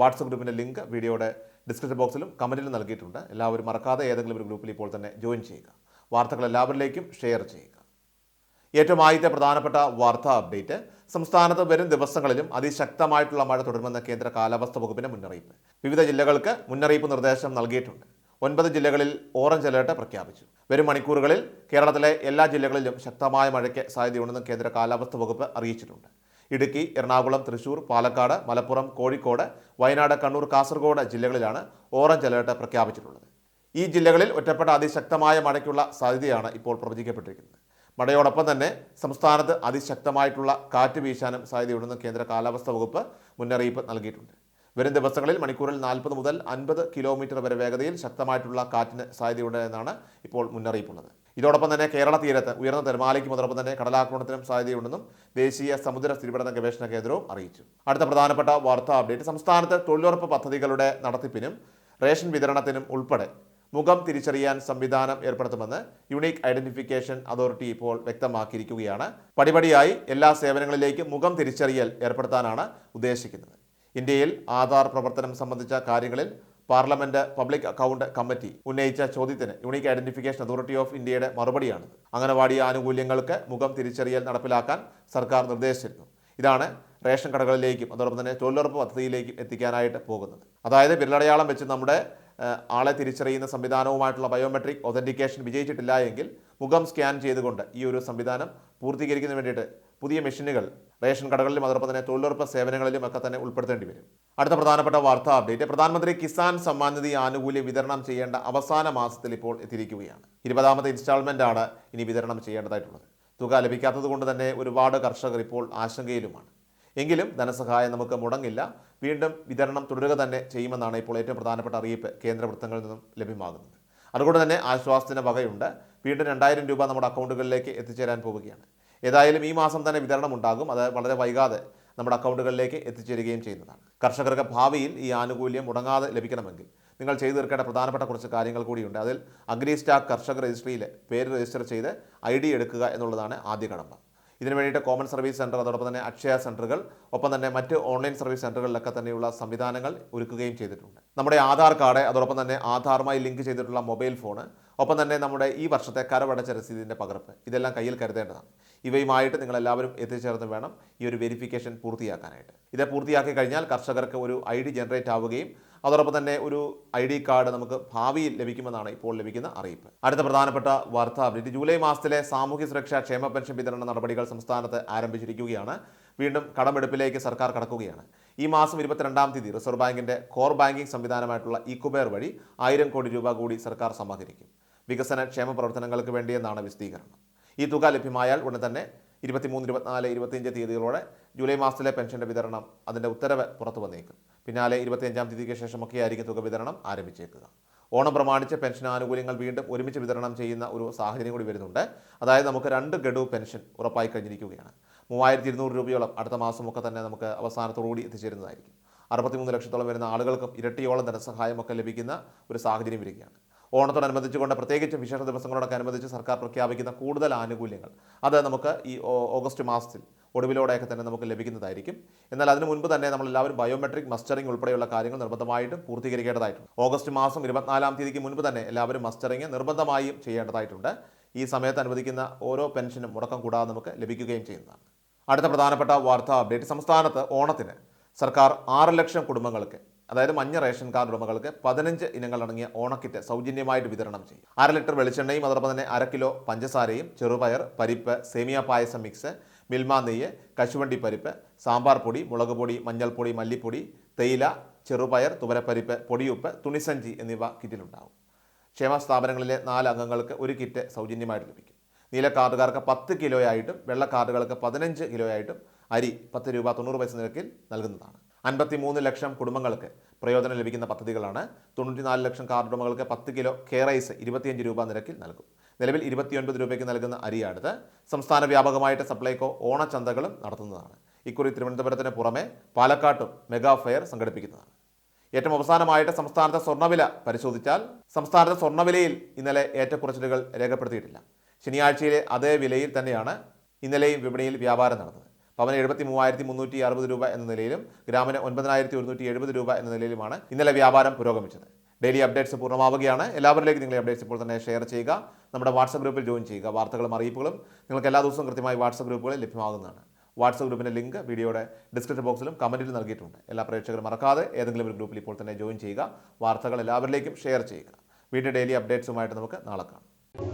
WhatsApp ഗ്രൂപ്പിന്റെ link വീഡിയോയുടെ description ബോക്സിലും കമന്റിലും നൽകിയിട്ടുണ്ട്. എല്ലാവരും മറക്കാതെ ഏതെങ്കിലും ഒരു ഗ്രൂപ്പിൽ ഇപ്പോൾ തന്നെ ജോയിൻ ചെയ്യുക. വാർത്തകൾ എല്ലാവരിലേക്കും ഷെയർ ചെയ്യുക. ഏറ്റവും ആദ്യത്തെ പ്രധാനപ്പെട്ട വാർത്താ അപ്ഡേറ്റ് സംസ്ഥാനത്ത് വരും ദിവസങ്ങളിലും അതിശക്തമായിട്ടുള്ള മഴ തുടരുമെന്ന കേന്ദ്ര കാലാവസ്ഥ വകുപ്പിന്റെ മുന്നറിയിപ്പ്. വിവിധ ജില്ലകൾക്ക് മുന്നറിയിപ്പ് നിർദ്ദേശം നൽകിയിട്ടുണ്ട്. ഒൻപത് ജില്ലകളിൽ ഓറഞ്ച് അലേർട്ട് പ്രഖ്യാപിച്ചു. വരും മണിക്കൂറുകളിൽ കേരളത്തിലെ എല്ലാ ജില്ലകളിലും ശക്തമായ മഴയ്ക്ക് സാധ്യതയുണ്ടെന്ന് കേന്ദ്ര കാലാവസ്ഥ വകുപ്പ് അറിയിച്ചിട്ടുണ്ട്. ഇടുക്കി എറണാകുളം തൃശൂർ പാലക്കാട് മലപ്പുറം കോഴിക്കോട് വയനാട് കണ്ണൂർ കാസർഗോഡ് ജില്ലകളിലാണ് ഓറഞ്ച് അലേർട്ട് പ്രഖ്യാപിച്ചിട്ടുള്ളത്. ഈ ജില്ലകളിൽ ഒറ്റപ്പെട്ട അതിശക്തമായ മഴയ്ക്കുള്ള സാധ്യതയാണ് ഇപ്പോൾ പ്രവചിക്കപ്പെട്ടിരിക്കുന്നത്. മഴയോടൊപ്പം തന്നെ സംസ്ഥാനത്ത് അതിശക്തമായിട്ടുള്ള കാറ്റ് വീശാനും സാധ്യതയുണ്ടെന്ന് കേന്ദ്ര കാലാവസ്ഥാ വകുപ്പ് മുന്നറിയിപ്പ് നൽകിയിട്ടുണ്ട്. വരും ദിവസങ്ങളിൽ മണിക്കൂറിൽ നാൽപ്പത് മുതൽ അൻപത് കിലോമീറ്റർ വരെ വേഗതയിൽ ശക്തമായിട്ടുള്ള കാറ്റിന് സാധ്യതയുണ്ട് എന്നാണ് ഇപ്പോൾ മുന്നറിയിപ്പുള്ളത്. ഇതോടൊപ്പം തന്നെ കേരള തീരത്ത് ഉയർന്ന തിരമാലയ്ക്കും അതോടൊപ്പം തന്നെ കടലാക്രമണത്തിനും സാധ്യതയുണ്ടെന്നും ദേശീയ സമുദ്ര സ്ഥിരീകരണ ഗവേഷണ കേന്ദ്രവും അറിയിച്ചു. അടുത്ത പ്രധാനപ്പെട്ട വാർത്താ അപ്ഡേറ്റ്. സംസ്ഥാനത്ത് തൊഴിലുറപ്പ് പദ്ധതികളുടെ നടത്തിപ്പിനും റേഷൻ വിതരണത്തിനും ഉൾപ്പെടെ മുഖം തിരിച്ചറിയാൻ സംവിധാനം ഏർപ്പെടുത്തുമെന്ന് യുണീക്ക് ഐഡന്റിഫിക്കേഷൻ അതോറിറ്റി ഇപ്പോൾ വ്യക്തമാക്കിയിരിക്കുകയാണ്. പടിപടിയായി എല്ലാ സേവനങ്ങളിലേക്കും മുഖം തിരിച്ചറിയൽ ഏർപ്പെടുത്താനാണ് ഉദ്ദേശിക്കുന്നത്. ഇന്ത്യയിൽ ആധാർ പ്രവർത്തനം സംബന്ധിച്ച കാര്യങ്ങളിൽ പാർലമെന്റ് പബ്ലിക് അക്കൗണ്ട് കമ്മിറ്റി ഉന്നയിച്ച ചോദ്യത്തിന് യൂണിക് ഐഡന്റിഫിക്കേഷൻ അതോറിറ്റി ഓഫ് ഇന്ത്യയുടെ മറുപടിയാണ് അംഗനവാടി ആനുകൂല്യങ്ങൾക്ക് മുഖം തിരിച്ചറിയൽ നടപ്പിലാക്കാൻ സർക്കാർ നിർദ്ദേശിച്ചിരുന്നു. ഇതാണ് റേഷൻ കടകളിലേക്കും അതോടൊപ്പം തന്നെ തൊഴിലുറപ്പ് പദ്ധതിയിലേക്കും എത്തിക്കാനായിട്ട് പോകുന്നത്. അതായത് വിരലടയാളം വെച്ച് നമ്മുടെ ആളെ തിരിച്ചറിയുന്ന സംവിധാനവുമായിട്ടുള്ള ബയോമെട്രിക് ഒതന്റിക്കേഷൻ വിജയിച്ചിട്ടില്ല എങ്കിൽ മുഖം സ്കാൻ ചെയ്തുകൊണ്ട് ഈ ഒരു സംവിധാനം പൂർത്തീകരിക്കുന്നതിന് വേണ്ടിയിട്ട് പുതിയ മെഷീനുകൾ റേഷൻ കടകളിലും അതോടൊപ്പം തന്നെ തൊഴിലുറപ്പ് സേവനങ്ങളിലും ഒക്കെ തന്നെ ഉൾപ്പെടുത്തേണ്ടി വരും. അടുത്ത പ്രധാനപ്പെട്ട വാർത്താ അപ്ഡേറ്റ്. പ്രധാനമന്ത്രി കിസാൻ സമ്മാൻ നിധി ആനുകൂല്യം വിതരണം ചെയ്യേണ്ട അവസാന മാസത്തിൽ ഇപ്പോൾ എത്തിയിരിക്കുകയാണ്. ഇരുപതാമത്തെ ഇൻസ്റ്റാൾമെന്റ് ആണ് ഇനി വിതരണം ചെയ്യേണ്ടതായിട്ടുള്ളത്. തുക ലഭിക്കാത്തത് കൊണ്ട് തന്നെ ഒരുപാട് കർഷകർ ഇപ്പോൾ ആശങ്കയിലുമാണ്. എങ്കിലും ധനസഹായം നമുക്ക് മുടങ്ങില്ല. വീണ്ടും വിതരണം തുടരുക തന്നെ ചെയ്യുമെന്നാണ് ഇപ്പോൾ ഏറ്റവും പ്രധാനപ്പെട്ട അറിയിപ്പ് കേന്ദ്ര വൃത്തങ്ങളിൽ നിന്നും ലഭ്യമാകുന്നത്. അതുകൊണ്ട് തന്നെ ആശ്വാസത്തിന് വകയുണ്ട്. വീണ്ടും രണ്ടായിരം രൂപ നമ്മുടെ അക്കൗണ്ടുകളിലേക്ക് എത്തിച്ചേരാൻ പോവുകയാണ്. ഏതായാലും ഈ മാസം തന്നെ വിതരണം ഉണ്ടാകും. അത് വളരെ വൈകാതെ നമ്മുടെ അക്കൗണ്ടുകളിലേക്ക് എത്തിച്ചേരുകയും ചെയ്യുന്നതാണ്. കർഷകർക്ക് ഭാവിയിൽ ഈ ആനുകൂല്യം മുടങ്ങാതെ ലഭിക്കണമെങ്കിൽ നിങ്ങൾ ചെയ്തു തീർക്കേണ്ട പ്രധാനപ്പെട്ട കുറച്ച് കാര്യങ്ങൾ കൂടിയുണ്ട്. അതിൽ അഗ്രി സ്റ്റാക്ക് കർഷക രജിസ്ട്രിയിൽ പേര് രജിസ്റ്റർ ചെയ്ത് ഐ ഡി എടുക്കുക എന്നുള്ളതാണ് ആദ്യ കടമ്പ. ഇതിനു വേണ്ടിയിട്ട് കോമൺ സർവീസ് സെന്റർ അതോടൊപ്പം തന്നെ അക്ഷയ സെന്ററുകൾ ഒപ്പം തന്നെ മറ്റ് ഓൺലൈൻ സർവീസ് സെന്ററുകളിലൊക്കെ തന്നെയുള്ള സംവിധാനങ്ങൾ ഒരുക്കുകയും ചെയ്തിട്ടുണ്ട്. നമ്മുടെ ആധാർ കാർഡ് അതോടൊപ്പം തന്നെ ആധാറുമായി ലിങ്ക് ചെയ്തിട്ടുള്ള മൊബൈൽ ഫോണ് ഒപ്പം തന്നെ നമ്മുടെ ഈ വർഷത്തെ കരവടച്ച രസീതിന്റെ പകർപ്പ്. ഇതെല്ലാം കയ്യിൽ കരുതേണ്ടതാണ്. ഇവയുമായിട്ട് നിങ്ങൾ എല്ലാവരും എത്തിച്ചേർന്ന് വേണം ഈ ഒരു വെരിഫിക്കേഷൻ പൂർത്തിയാക്കാനായിട്ട്. ഇത് പൂർത്തിയാക്കി കഴിഞ്ഞാൽ കർഷകർക്ക് ഒരു ഐ ഡി ജനറേറ്റ് ആവുകയും അതോടൊപ്പം തന്നെ ഒരു ഐ ഡി കാർഡ് നമുക്ക് ഭാവിയിൽ ലഭിക്കുമെന്നാണ് ഇപ്പോൾ ലഭിക്കുന്ന അറിയിപ്പ്. അടുത്ത പ്രധാനപ്പെട്ട വാർത്താ അപ്ഡേറ്റ് ജൂലൈ മാസത്തിലെ സാമൂഹ്യ സുരക്ഷാ ക്ഷേമ പെൻഷൻ വിതരണ നടപടികൾ സംസ്ഥാനത്ത് ആരംഭിച്ചിരിക്കുകയാണ്. വീണ്ടും കടമെടുപ്പിലേക്ക് സർക്കാർ കടക്കുകയാണ്. ഈ മാസം ഇരുപത്തിരണ്ടാം തീയതി റിസർവ് ബാങ്കിന്റെ കോർ ബാങ്കിംഗ് സംവിധാനമായിട്ടുള്ള ഇക്കുബേർ വഴി ആയിരം കോടി രൂപ കൂടി സർക്കാർ സമാഹരിക്കും വികസന ക്ഷേമ പ്രവർത്തനങ്ങൾക്ക് വേണ്ടിയെന്നാണ് വിശദീകരണം. ഈ തുക ലഭ്യമായാൽ ഉടൻ തന്നെ ഇരുപത്തിമൂന്ന് ഇരുപത്തിനാല് ഇരുപത്തിയഞ്ച് തീയതികളോടെ ജൂലൈ മാസത്തിലെ പെൻഷന്റെ വിതരണം അതിന്റെ ഉത്തരവ് പുറത്തു വന്നേക്കും. പിന്നാലെ ഇരുപത്തിയഞ്ചാം തീയതിക്ക് ശേഷമൊക്കെ ആയിരിക്കും തുക വിതരണം ആരംഭിച്ചേക്കുക. ഓണം പ്രമാണിച്ച് പെൻഷൻ ആനുകൂല്യങ്ങൾ വീണ്ടും ഒരുമിച്ച് വിതരണം ചെയ്യുന്ന ഒരു സാഹചര്യം കൂടി വരുന്നുണ്ട്. അതായത് നമുക്ക് രണ്ട് ഗഡു പെൻഷൻ ഉറപ്പായി കഴിഞ്ഞിരിക്കുകയാണ്. മൂവായിരത്തി ഇരുന്നൂറ് രൂപയോളം അടുത്ത മാസമൊക്കെ തന്നെ നമുക്ക് അവസാനത്തോടുകൂടി എത്തിച്ചേരുന്നതായിരിക്കും. അറുപത്തിമൂന്ന് ലക്ഷത്തോളം വരുന്ന ആളുകൾക്കും ഇരട്ടിയോളം ധനസഹായമൊക്കെ ലഭിക്കുന്ന ഒരു സാഹചര്യം വരികയാണ്. ഓണത്തോടനുബന്ധിച്ചുകൊണ്ട് പ്രത്യേകിച്ച് വിശേഷ ദിവസങ്ങളോടൊക്കെ അനുബന്ധിച്ച് സർക്കാർ പ്രഖ്യാപിക്കുന്ന കൂടുതൽ ആനുകൂല്യങ്ങൾ അത് നമുക്ക് ഈ ഓഗസ്റ്റ് മാസത്തിൽ ഒടുവിലൂടെയൊക്കെ തന്നെ നമുക്ക് ലഭിക്കുന്നതായിരിക്കും. എന്നാൽ അതിനു മുൻപ് തന്നെ നമ്മളെല്ലാവരും ബയോമെട്രിക് മസ്റ്ററിംഗ് ഉൾപ്പെടെയുള്ള കാര്യങ്ങൾ നിർബന്ധമായിട്ടും പൂർത്തീകരിക്കേണ്ടതായിട്ടുണ്ട്. ഓഗസ്റ്റ് മാസം ഇരുപത്തിനാലാം തീയതിക്ക് മുൻപ് തന്നെ എല്ലാവരും മസ്റ്ററിംഗ് നിർബന്ധമായും ചെയ്യേണ്ടതായിട്ടുണ്ട്. ഈ സമയത്ത് അനുവദിക്കുന്ന ഓരോ പെൻഷനും മുടക്കം കൂടാതെ നമുക്ക് ലഭിക്കുകയും ചെയ്യുന്നതാണ്. അടുത്ത പ്രധാനപ്പെട്ട വാർത്താ അപ്ഡേറ്റ്. സംസ്ഥാനത്ത് ഓണത്തിന് സർക്കാർ ആറ് ലക്ഷം കുടുംബങ്ങൾക്ക് അതായത് മഞ്ഞ റേഷൻ കാർഡ് ഉടമകൾക്ക് പതിനഞ്ച് ഇനങ്ങൾ അടങ്ങിയ ഓണക്കിറ്റ് സൗജന്യമായിട്ട് വിതരണം ചെയ്യും. അര ലിറ്റർ വെളിച്ചെണ്ണയും അതോടൊപ്പം തന്നെ അര കിലോ പഞ്ചസാരയും ചെറുപയർ പരിപ്പ് സേമിയ പായസം മിക്സ് മിൽമ നെയ്യ് കശുവണ്ടി പരിപ്പ് സാമ്പാർ പൊടി മുളക് പൊടി മഞ്ഞൾപ്പൊടി മല്ലിപ്പൊടി തേയില ചെറുപയർ തുവരപ്പരിപ്പ് പൊടിയുപ്പ് തുണിസഞ്ചി എന്നിവ കിറ്റിലുണ്ടാകും ക്ഷേമ സ്ഥാപനങ്ങളിലെ നാല് അംഗങ്ങൾക്ക് ഒരു കിറ്റ് സൗജന്യമായിട്ട് ലഭിക്കും. നീല കാർഡുകാർക്ക് പത്ത് കിലോയായിട്ടും വെള്ള കാർഡുകൾക്ക് പതിനഞ്ച് കിലോയായിട്ടും അരി പത്ത് രൂപ തൊണ്ണൂറ് പൈസ നിരക്കിൽ നൽകുന്നതാണ്. അൻപത്തി മൂന്ന് ലക്ഷം കുടുംബങ്ങൾക്ക് പ്രയോജനം ലഭിക്കുന്ന പദ്ധതികളാണ്. തൊണ്ണൂറ്റിനാല് ലക്ഷം കാർഡ് ഉടമകൾക്ക് പത്ത് കിലോ കെ റൈസ് ഇരുപത്തിയഞ്ച് രൂപ നിരക്കിൽ നൽകും. നിലവിൽ ഇരുപത്തിയൊൻപത് രൂപയ്ക്ക് നൽകുന്ന അരിയാണിത്. സംസ്ഥാന വ്യാപകമായിട്ട് സപ്ലൈകോ ഓണച്ചന്തകളും നടത്തുന്നതാണ്. ഇക്കുറി തിരുവനന്തപുരത്തിന് പുറമെ പാലക്കാട്ടും മെഗാ ഫെയർ സംഘടിപ്പിക്കുന്നതാണ്. ഏറ്റവും അവസാനമായിട്ട് സംസ്ഥാനത്തെ സ്വർണവില പരിശോധിച്ചാൽ സംസ്ഥാനത്തെ സ്വർണവിലയിൽ ഇന്നലെ ഏറ്റക്കുറച്ചിലുകൾ രേഖപ്പെടുത്തിയിട്ടില്ല. ശനിയാഴ്ചയിലെ അതേ വിലയിൽ തന്നെയാണ് ഇന്നലെയും വിപണിയിൽ വ്യാപാരം നടന്നത്. പവന് എഴുപത്തി മൂവായിരത്തി മുന്നൂറ്റി അറുപത് രൂപ എന്ന നിലയിലും ഗ്രാമിന് ഒൻപതിനായിരത്തി ഒരുന്നൂറ്റി എഴുപത് രൂപ എന്ന നിലയിലുമാണ് ഇന്നലെ വ്യാപാരം പുരോഗമിച്ചത്. ഡെയിലി അപ്ഡേറ്റ്സ് പൂർണമാവുകയാണ്. എല്ലാവരിലേക്കും നിങ്ങളെ അപ്ഡേറ്റ്സ് ഇപ്പോൾ തന്നെ ഷെയർ ചെയ്യുക. നമ്മുടെ വാട്സപ്പ് ഗ്രൂപ്പിൽ ജോയിൻ ചെയ്യുക. വാർത്തകളും അറിയിപ്പുകളും നിങ്ങൾക്ക് എല്ലാ ദിവസവും കൃത്യമായി വാട്സപ്പ് ഗ്രൂപ്പുകളിൽ ലഭ്യമാകുന്നതാണ്. വാട്സപ്പ് ഗ്രൂപ്പിന്റെ ലിങ്ക് വീഡിയോയുടെ ഡിസ്ക്രിപ്ഷൻ ബോക്സിലും കമന്റിൽ നൽകിയിട്ടുണ്ട്. എല്ലാ പ്രേക്ഷകരും മറക്കാതെ ഏതെങ്കിലും ഒരു ഗ്രൂപ്പിൽ ഇപ്പോൾ തന്നെ ജോയിൻ ചെയ്യുക. വാർത്തകൾ എല്ലാവരിലേക്കും ഷെയർ ചെയ്യുക. വീണ്ടും ഡെയിലി അപ്ഡേറ്റ്സുമായിട്ട് നമുക്ക് നാളെ കാണാം.